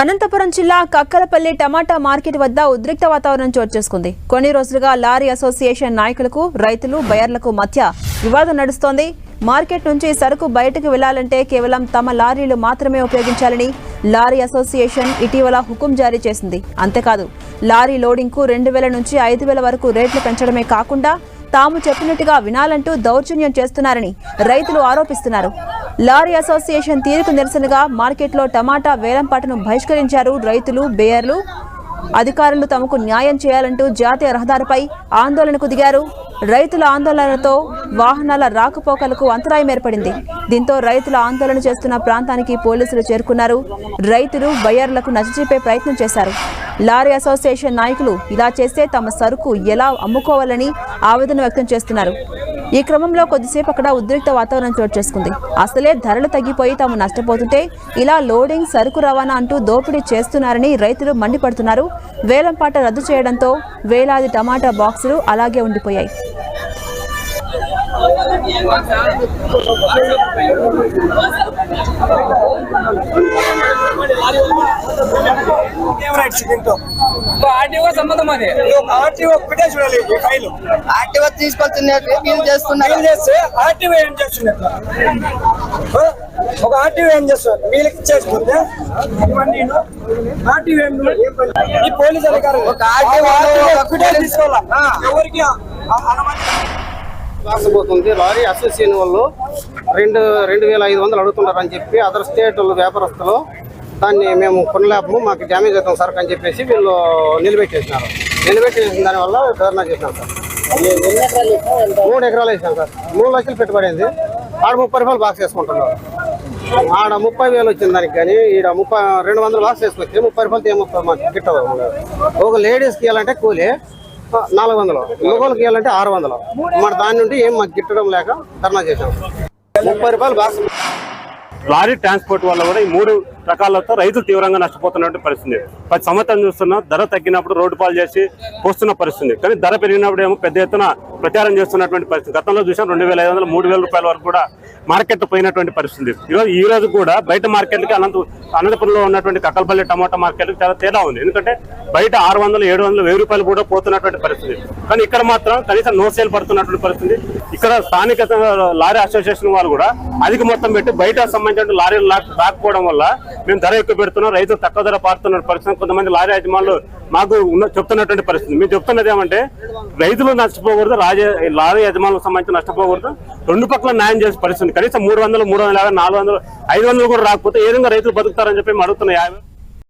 అనంతపురం జిల్లా కక్కలపల్లి టమాటా మార్కెట్ వద్ద ఉద్రిక్త వాతావరణం చోటు చేసుకుంది. కొన్ని రోజులుగా లారీ అసోసియేషన్ నాయకులకు రైతులు బయర్లకు మధ్య వివాదం నడుస్తోంది. మార్కెట్ నుంచి సరుకు బయటకు వెళ్ళాలంటే కేవలం తమ లారీలు మాత్రమే ఉపయోగించాలని లారీ అసోసియేషన్ ఇటీవల హుకుం జారీ చేసింది. అంతేకాదు లారీ లోడింగ్కు రెండు వేల నుంచి ఐదు వేల వరకు రేట్లు పెంచడమే కాకుండా తాము చెప్పినట్టుగా వినాలంటూ దౌర్జన్యం చేస్తున్నారని రైతులు ఆరోపిస్తున్నారు. లారీ అసోసియేషన్ తీరుకు నిరసనగా మార్కెట్లో టమాటా వేలంపాటను బహిష్కరించారు రైతులు బేయర్లు. అధికారులు తమకు న్యాయం చేయాలంటూ జాతీయ రహదారిపై ఆందోళనకు దిగారు. రైతుల ఆందోళనతో వాహనాల రాకపోకలకు అంతరాయం ఏర్పడింది. దీంతో రైతుల ఆందోళన చేస్తున్న ప్రాంతానికి పోలీసులు చేరుకున్నారు. రైతులు బయ్యర్లకు నచ్చజెప్పే ప్రయత్నం చేశారు. లారీ అసోసియేషన్ నాయకులు ఇలా చేస్తే తమ సరుకు ఎలా అమ్ముకోవాలని ఆవేదన వ్యక్తం చేస్తున్నారు. ఈ క్రమంలో కొద్దిసేపు అక్కడ ఉద్రిక్త వాతావరణం చోటు చేసుకుంది. అసలే ధరలు తగ్గిపోయి తాము నష్టపోతుంటే ఇలా లోడింగ్ సరుకు రవాణా అంటూ దోపిడీ చేస్తున్నారని రైతులు మండిపడుతున్నారు. వేలంపాట రద్దు చేయడంతో వేలాది టమాటా బాక్సులు అలాగే ఉండిపోయాయి. దీంతో ఆర్టీఓ సంబంధం అది. నువ్వు ఆర్టీఓ ఒక్కటే చూడాలి ఈ ఫైల్ ఆర్టీఓ తీసుకొస్తున్నారు వీళ్ళు చేస్తున్నారు. ఫైల్ చేస్తే ఆర్టీఓ ఏం? ఒక ఆర్టీఓ ఏం చేస్తారు వీళ్ళకి ఇచ్చేసుకుంటే ఇవన్నీ ఆర్టీఓ ఏం ఈ పోలీస్ అధికారులు. ఒక ఒక్కటే తీసుకోవాలా. ఎవరికి అనుమతి రాసపోతుంది. లారీ అసోసియేషన్ వాళ్ళు రెండు రెండు వేల ఐదు వందలు అడుగుతున్నారని చెప్పి అదర్ స్టేట్ వాళ్ళు వ్యాపారస్తులు దాన్ని మేము కొనలేము మాకు డ్యామేజ్ అవుతాం సార్ అని చెప్పేసి వీళ్ళు నిలబెట్టేసినారు. నిలబెట్టేసిన దానివల్ల ధర్నా చేసినాం సార్. మూడు ఎకరాలు వేసినాం సార్. మూడు లక్షలు పెట్టుబడింది. ఆడ ముప్పై రూపాయలు బాక్స్ వేసుకుంటున్నారు. ఆడ ముప్పై వేలు వచ్చింది దానికి కానీ ఈడ ముప్పై రెండు వందలు బాక్స్ వేసుకొచ్చి ముప్పై రూపాయలతో ఏమో మాకు గిట్టదు. ఒక లేడీస్కి ఇవ్వాలంటే కూలి నాలుగు వందలు. మగవాళ్ళకి ఇవ్వాలంటే ఆరు వందలు. మరి దాని నుండి ఏం మాకు గిట్టడం లేక ధర్నా చేశాం. ముప్పై రూపాయలు బాక్స్ లారీ ట్రాన్స్పోర్ట్ వల్ల కూడా ఈ మూడు రకాలతో రైతులు తీవ్రంగా నష్టపోతున్నటువంటి పరిస్థితి. ప్రతి సంవత్సరం చూస్తున్నా ధర తగ్గినప్పుడు రోడ్డు పాలు చేసి పోస్తున్న పరిస్థితి. కానీ ధర పెరిగినప్పుడు ఏమో పెద్ద ఎత్తున ప్రచారం చేస్తున్నటువంటి పరిస్థితి. గతంలో చూసాం రెండు వేల ఐదు వందల మూడు వేల రూపాయల వరకు కూడా మార్కెట్ పోయినటువంటి పరిస్థితి. ఈరోజు ఈ రోజు కూడా బయట మార్కెట్కి అనంత అనంతపురంలో ఉన్నటువంటి కక్కలపల్లి టమాటా మార్కెట్ చాలా తేడా ఉంది. ఎందుకంటే బయట ఆరు వందలు ఏడు వందలు వెయ్యి రూపాయలు కూడా పోతున్నటువంటి పరిస్థితి. కానీ ఇక్కడ మాత్రం కనీసం నో సేల్ పడుతున్నటువంటి పరిస్థితి. ఇక్కడ స్థానిక లారీ అసోసియేషన్ వాళ్ళు కూడా అధిక మొత్తం పెట్టి బయట సంబంధించిన లారీలు రాకపోవడం వల్ల మేము ధర ఎక్కువ పెడుతున్నాం. రైతులు తక్కువ ధర పారుతున్న పరిస్థితి కొంతమంది లారీ యజమానులు మాకు ఉన్న చెప్తున్నటువంటి పరిస్థితి. మేము చెప్తున్నది ఏమంటే రైతులు నష్టపోకూడదు రాజ లారీ యజమానులకు సంబంధించి నష్టపోకూడదు. రెండు పక్కల న్యాయం చేసే పరిస్థితి కనీసం మూడు వందలు మూడు వందల యాభై నాలుగు వందలు ఐదు వందలు కూడా రాకపోతే ఏ విధంగా రైతులు బతుకుతారని చెప్పి మేము యాభై